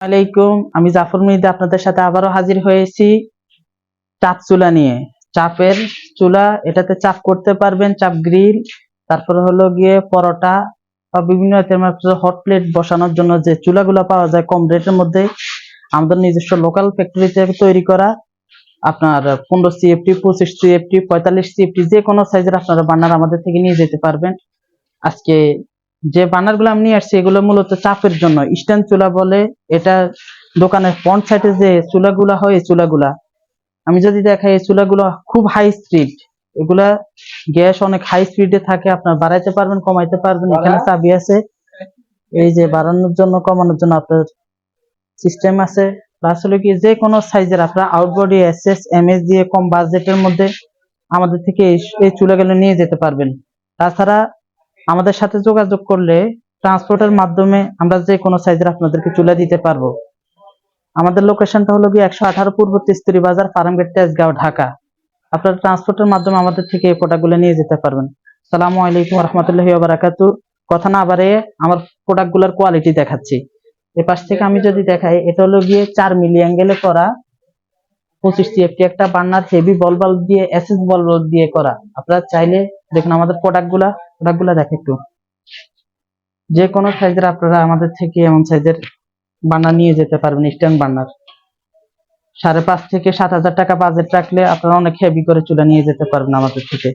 আলাইকুম। আমি জাফর মিহিদ আপনাদের সাথে আবারও হাজির হয়েছি চাপ চুলা নিয়ে। চাপের চুলা, এটাতে চাপ করতে পারবেন, চাপ গ্রিল, তারপরে হলো গিয়ে পরোটা বা বিভিন্ন হট প্লেট বসানোর জন্য যে চুলাগুলো পাওয়া যায় কম রেটের মধ্যে, আমাদের নিজস্ব লোকাল ফ্যাক্টরিতে তৈরি করা, আপনার পনেরো সিএফটি পঁচিশ সিএফটি পঁয়তাল্লিশ সিএফটি যে কোনো সাইজের আপনারা বান্নার আমাদের থেকে নিয়ে যেতে পারবেন। আজকে যে বার্নারগুলো আমি নিয়ে আসছি এগুলো মূলত চাপের জন্য। স্ট্যান্ড চুলা বলে এটা দোকানের ফ্রন্ট সাইডে যে চুলাগুলা হয় এই চুলাগুলা। আমি যদি দেখাই এই চুলাগুলো খুব হাই স্পিড এগুলা গ্যাস অনেক হাই স্পিডে থাকে আপনার বাড়াইতে পারবেন কমাইতে পারবেন এখানে চাবি আছে। এই যে বাড়ানোর জন্য কমানোর জন্য আপনার সিস্টেম আছে। প্লাস হলো কি যে কোনো সাইজের আপনার আউটবডি এসএস এমএস দিয়ে কম বাজেটের মধ্যে আমাদের থেকে এই এই চুলাগুলো নিয়ে যেতে পারবেন। তাছাড়া আমাদের সাথে যোগাযোগ করলে ট্রান্সপোর্টের মাধ্যমে আমরা যে কোনো সাইজের আপনাদেরকে চুলা দিতে পারব। আমাদের লোকেশনটা হলো গিয়ে একশো আঠারো পূর্ব তিস্তুরি বাজার, ফার্মগেট, তেজগাঁও, ঢাকা। আপনারা ট্রান্সপোর্টের মাধ্যমে আমাদের থেকে এই প্রোডাক্টগুলো নিয়ে যেতে পারবেন। সালামু আলাইকুম রহমতুল্লাহি বারাকাতু। কথা না বাড়িয়ে আমার প্রোডাক্টগুলোর কোয়ালিটি দেখাচ্ছি। এ পাশ থেকে আমি যদি দেখাই, এটা হলো গিয়ে চার মিলি অ্যাঙ্গেলে করা পঁচিশ সিএফটি একটা বার্নার হেভি বল বাল্ব দিয়ে এসএস বল বাল্ব দিয়ে করা। আপনারা চাইলে দেখুন আমাদের প্রোডাক্টগুলা প্রোডাক্টগুলা দেখে একটু। যে কোনো সাইজের আপনারা আমাদের থেকে এমন সাইজের বার্নার নিয়ে যেতে পারবেন স্ট্যান্ড বার্নার সাড়ে পাঁচ থেকে সাত হাজার টাকা বাজেট রাখলে আপনারা অনেক হেভি করে চুলা নিয়ে যেতে পারবেন আমাদের থেকে।